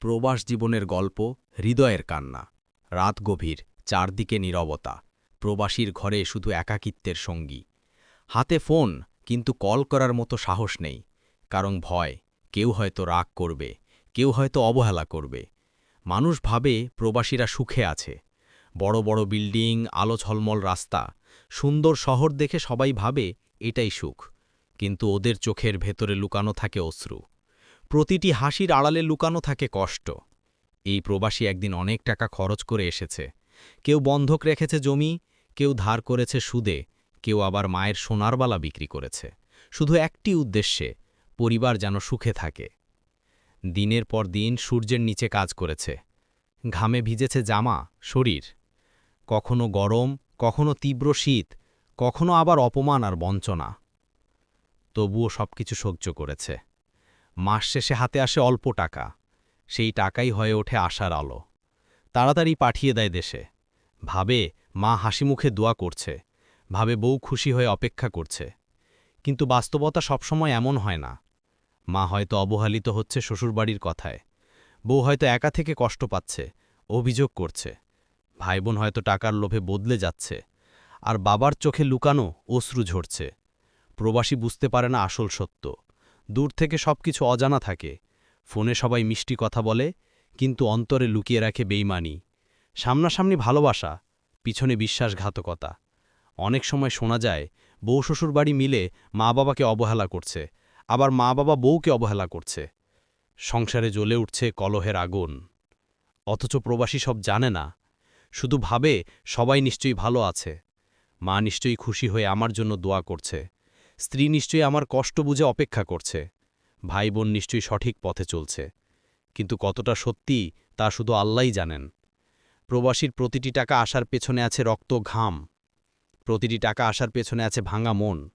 প্রবাস জীবনের গল্প, হৃদয়ের কান্না। রাত গভীর, চারদিকে নীরবতা। প্রবাসীর ঘরে শুধু একাকিত্বের সঙ্গী। হাতে ফোন, কিন্তু কল করার মতো সাহস নেই। কারণ ভয়, কেউ হয়তো রাগ করবে, কেউ হয়তো অবহেলা করবে। মানুষ ভাবে প্রবাসীরা সুখে আছে। বড় বড় বিল্ডিং, আলো ঝলমল রাস্তা, সুন্দর শহর দেখে সবাই ভাবে এটাই সুখ। কিন্তু ওদের চোখের ভেতরে লুকানো থাকে অশ্রু। প্রতিটি হাসির আড়ালে লুকানো থাকে কষ্ট। এই প্রবাসী একদিন অনেক টাকা খরচ করে এসেছে। কেউ বন্ধক রেখেছে জমি, কেউ ধার করেছে সুদে, কেউ আবার মায়ের সোনারবালা বিক্রি করেছে। শুধু একটি উদ্দেশ্যে, পরিবার যেন সুখে থাকে। দিনের পর দিন সূর্যের নিচে কাজ করেছে। ঘামে ভিজেছে জামা, শরীর। কখনো গরম, কখনো তীব্র শীত, কখনো আবার অপমান আর বঞ্চনা। তবুও সবকিছু সহ্য করেছে। মাস শেষে হাতে আসে অল্প টাকা। সেই টাকাই হয়ে ওঠে আশার আলো। তাড়াতাড়ি পাঠিয়ে দেয় দেশে। ভাবে, মা হাসি মুখে দোয়া করছে। ভাবে, বউ খুশি হয়ে অপেক্ষা করছে। কিন্তু বাস্তবতা সবসময় এমন হয় না। মা হয়তো অবহেলিত হচ্ছে শ্বশুরবাড়ির কথায়। বউ হয়তো একা থেকে কষ্ট পাচ্ছে, অভিযোগ করছে। ভাইবোন হয়তো টাকার লোভে বদলে যাচ্ছে। আর বাবার চোখে লুকানো অশ্রু ঝরছে। প্রবাসী বুঝতে পারে না আসল সত্য। দূর থেকে সবকিছু অজানা থাকে। ফোনে সবাই মিষ্টি কথা বলে, কিন্তু অন্তরে লুকিয়ে রাখে বেইমানি। সামনাসামনি ভালোবাসা, পিছনে বিশ্বাসঘাতকতা। অনেক সময় শোনা যায়, বউ শ্বশুর বাড়ি মিলে মা বাবাকে অবহেলা করছে, আবার মা বাবা বউকে অবহেলা করছে। সংসারে জ্বলে উঠছে কলহের আগুন। অথচ প্রবাসী সব জানে না। শুধু ভাবে, সবাই নিশ্চয়ই ভালো আছে। মা নিশ্চয়ই খুশি হয়ে আমার জন্য দোয়া করছে। স্ত্রী নিশ্চয়ই আমার কষ্ট বুঝে অপেক্ষা করছে। ভাই বোন নিশ্চয়ই সঠিক পথে চলছে। কিন্তু কতটা সত্যি, তা শুধু আল্লাহই জানেন। প্রবাসীর প্রতিটি টাকা আসার পেছনে আছে রক্ত ঘাম। প্রতিটি টাকা আসার পেছনে আছে ভাঙা মন।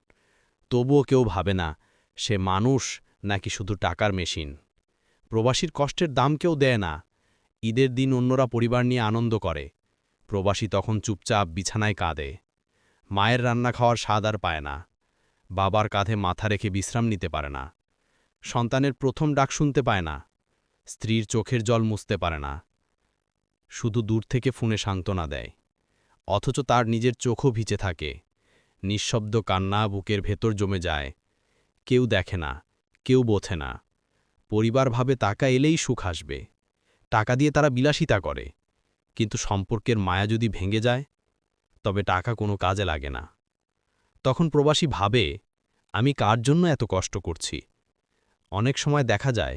তবুও কেউ ভাবে না, সে মানুষ নাকি শুধু টাকার মেশিন। প্রবাসীর কষ্টের দাম কেউ দেয় না। ঈদের দিন অন্যরা পরিবার নিয়ে আনন্দ করে। প্রবাসী তখন চুপচাপ বিছানায় কাঁদে। মায়ের রান্না খাওয়ার স্বাদ আর পায় না। বাবার কাঁধে মাথা রেখে বিশ্রাম নিতে পারে না। সন্তানের প্রথম ডাক শুনতে পায় না। স্ত্রীর চোখের জল মুছতে পারে না। শুধু দূর থেকে ফোনে সান্ত্বনা দেয়। অথচ তার নিজের চোখও ভিজে থাকে। নিঃশব্দ কান্না বুকের ভেতর জমে যায়। কেউ দেখে না, কেউ বোঝে না। পরিবার ভাবে টাকা এলেই সুখ আসবে। টাকা দিয়ে তারা বিলাসিতা করে। কিন্তু সম্পর্কের মায়া যদি ভেঙে যায়, তবে টাকা কোনো কাজে লাগে না। তখন প্রবাসী ভাবে, আমি কার জন্য এত কষ্ট করছি? অনেক সময় দেখা যায়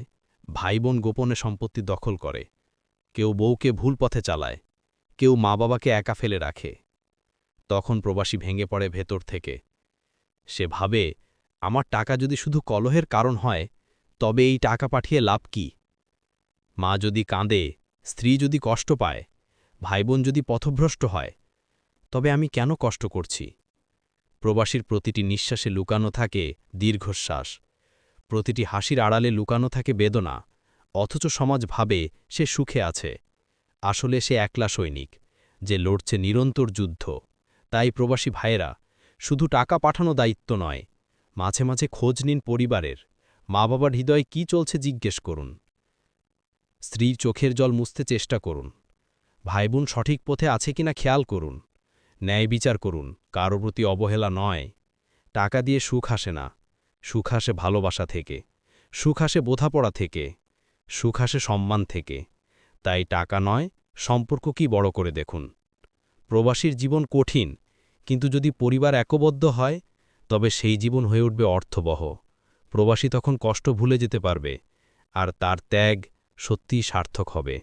ভাই বোন গোপনে সম্পত্তি দখল করে। কেউ বউকে ভুল পথে চালায়, কেউ মা বাবাকে একা ফেলে রাখে। তখন প্রবাসী ভেঙে পড়ে ভেতর থেকে। সে ভাবে, আমার টাকা যদি শুধু কলহের কারণ হয়, তবে এই টাকা পাঠিয়ে লাভ কি? মা যদি কাঁদে, স্ত্রী যদি কষ্ট পায়, ভাইবোন যদি পথভ্রষ্ট হয়, তবে আমি কেন কষ্ট করছি? প্রবাসীর প্রতিটি নিঃশ্বাসে লুকানো থাকে দীর্ঘশ্বাস। প্রতিটি হাসির আড়ালে লুকানো থাকে বেদনা, অথচ সমাজ ভাবে সে সুখে আছে। আসলে সে একলা সৈনিক, যে লড়ছে নিরন্তর যুদ্ধ। তাই প্রবাসী ভাইয়েরা, শুধু টাকা পাঠানো দায়িত্ব নয়, মাঝে মাঝে খোঁজ নিন পরিবারের। মা বাবার হৃদয়ে কি চলছে জিজ্ঞেস করুন। স্ত্রীর চোখের জল মুছতে চেষ্টা করুন। ভাইবোন সঠিক পথে আছে কিনা খেয়াল করুন। ন্যায় বিচার করুন, কারও প্রতি অবহেলা নয়। টাকা দিয়ে সুখ আসে না, সুখ আসে ভালোবাসা থেকে, সুখ আসে বোঝাপড়া থেকে, সুখ আসে সম্মান থেকে। তাই টাকা নয়, সম্পর্ক কি বড় করে দেখুন। প্রবাসীর জীবন কঠিন, কিন্তু যদি পরিবার একবদ্ধ হয়, তবে সেই জীবন হয়ে উঠবে অর্থবহ। প্রবাসী তখন কষ্ট ভুলে যেতে পারবে, আর তার ত্যাগ সত্যিই সার্থক হবে।